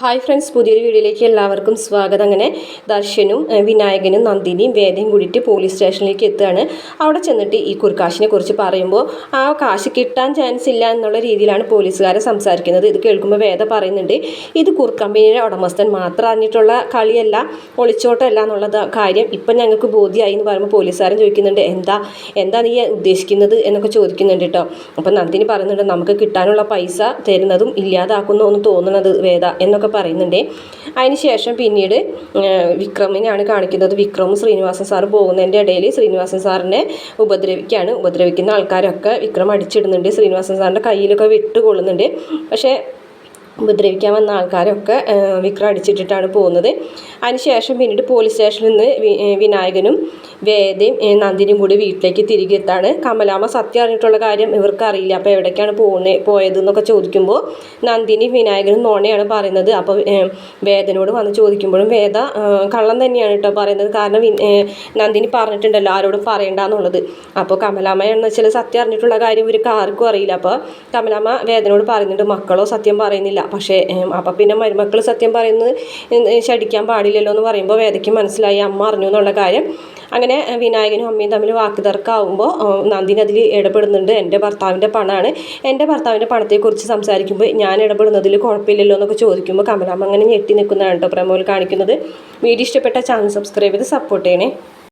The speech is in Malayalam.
ഹായ് ഫ്രണ്ട്സ് പുതിയൊരു വീഡിയോയിലേക്ക് എല്ലാവർക്കും സ്വാഗതം. അങ്ങനെ ദർശനും വിനായകനും നന്ദിനിയും വേദയും കൂടിയിട്ട് പോലീസ് സ്റ്റേഷനിലേക്ക് എത്തുകയാണ്. അവിടെ ചെന്നിട്ട് ഈ കുർക്കാശിനെ കുറിച്ച് പറയുമ്പോൾ ആ കാശ് കിട്ടാൻ ചാൻസ് ഇല്ല എന്നുള്ള രീതിയിലാണ് പോലീസുകാരെ സംസാരിക്കുന്നത്. ഇത് കേൾക്കുമ്പോൾ വേദ പറയുന്നുണ്ട് ഇത് കുർക്കമ്പനിയുടെ ഉടമസ്ഥൻ മാത്രം അറിഞ്ഞിട്ടുള്ള കളിയല്ല ഒളിച്ചോട്ടമല്ല എന്നുള്ളത് കാര്യം ഇപ്പം ഞങ്ങൾക്ക് ബോധ്യമായി എന്ന് പറയുമ്പോൾ പോലീസുകാരൻ ചോദിക്കുന്നുണ്ട് എന്താ എന്താ നീ ഉദ്ദേശിക്കുന്നത്? എന്നൊക്കെ ചോദിക്കുന്നുണ്ട് കേട്ടോ അപ്പം നന്ദിനി പറയുന്നുണ്ട് നമുക്ക് കിട്ടാനുള്ള പൈസ തരുന്നതും ഇല്ലാതാക്കുന്നു എന്ന് തോന്നുന്നത് വേദ എന്നൊക്കെ പറയുന്നുണ്ട്. അതിനുശേഷം പിന്നീട് വിക്രമിനെയാണ് കാണിക്കുന്നത്. വിക്രമും ശ്രീനിവാസൻ സാർ പോകുന്നതിന്റെ ഇടയിൽ ശ്രീനിവാസൻ സാറിനെ ഉപദ്രവിക്കുകയാണ് ഉപദ്രവിക്കുന്ന ആൾക്കാരൊക്കെ വിക്രം അടിച്ചിടുന്നുണ്ട്. ശ്രീനിവാസൻ സാറിന്റെ കയ്യിലൊക്കെ വിട്ടുകൊള്ളുന്നുണ്ട്. പക്ഷേ ഉപദ്രവിക്കാൻ വന്ന ആൾക്കാരൊക്കെ വിക്രം അടിച്ചിട്ടിട്ടാണ് പോകുന്നത്. അതിനുശേഷം പിന്നീട് പോലീസ് സ്റ്റേഷനിൽ നിന്ന് വിനായകനും വേദയും നന്ദിനിയും കൂടി വീട്ടിലേക്ക് തിരികെ എത്താണ്. കമലാമ്മ സത്യം അറിഞ്ഞിട്ടുള്ള കാര്യം ഇവർക്ക് അറിയില്ല അപ്പോൾ എവിടേക്കാണ് പോകുന്നത് പോയത് എന്നൊക്കെ ചോദിക്കുമ്പോൾ നന്ദിനി വിനായകനും നോണയാണ് പറയുന്നത്. അപ്പോൾ വേദനോട് വന്ന് ചോദിക്കുമ്പോഴും വേദ കള്ളം തന്നെയാണ് കേട്ടോ പറയുന്നത്. കാരണം നന്ദിനി പറഞ്ഞിട്ടുണ്ടല്ലോ ആരോടും പറയണ്ട എന്നുള്ളത് അപ്പോൾ കമലാമ്മ എന്ന് വെച്ചാൽ സത്യം അറിഞ്ഞിട്ടുള്ള കാര്യം ഇവർക്ക് ആർക്കും അറിയില്ല. അപ്പോൾ കമലാമ്മ വേദനോട് പറയുന്നുണ്ട് മക്കളോ സത്യം പറയുന്നില്ല. പക്ഷേ അപ്പം പിന്നെ മരുമക്കൾ സത്യം പറയുന്നത് ശടിക്കാൻ പാടില്ലല്ലോ എന്ന് പറയുമ്പോൾ വേദയ്ക്ക് മനസ്സിലായി അമ്മ അറിഞ്ഞു എന്നുള്ള കാര്യം. അങ്ങനെ വിനായകനും അമ്മയും തമ്മിൽ വാക്കുതർക്കാവുമ്പോൾ തർക്കമാകുമ്പോൾ അതിൽ ഇടപെടുന്നുണ്ട്. എന്റെ ഭർത്താവിന്റെ പണമാണ് എന്റെ ഭർത്താവിന്റെ പണത്തെക്കുറിച്ച് സംസാരിക്കുമ്പോൾ ഞാൻ ഇടപെടുന്നതിൽ കുഴപ്പമില്ലല്ലോ എന്നൊക്കെ ചോദിക്കുമ്പോൾ കമലാമ്മ അങ്ങനെ ഞെട്ടി നിൽക്കുന്നതാണ് കേട്ടോ പ്രമോൽ കാണിക്കുന്നത്. വീഡിയോ ഇഷ്ടപ്പെട്ട ചാനൽ സബ്സ്ക്രൈബ് ചെയ്ത് സപ്പോർട്ട് ചെയ്യണേ.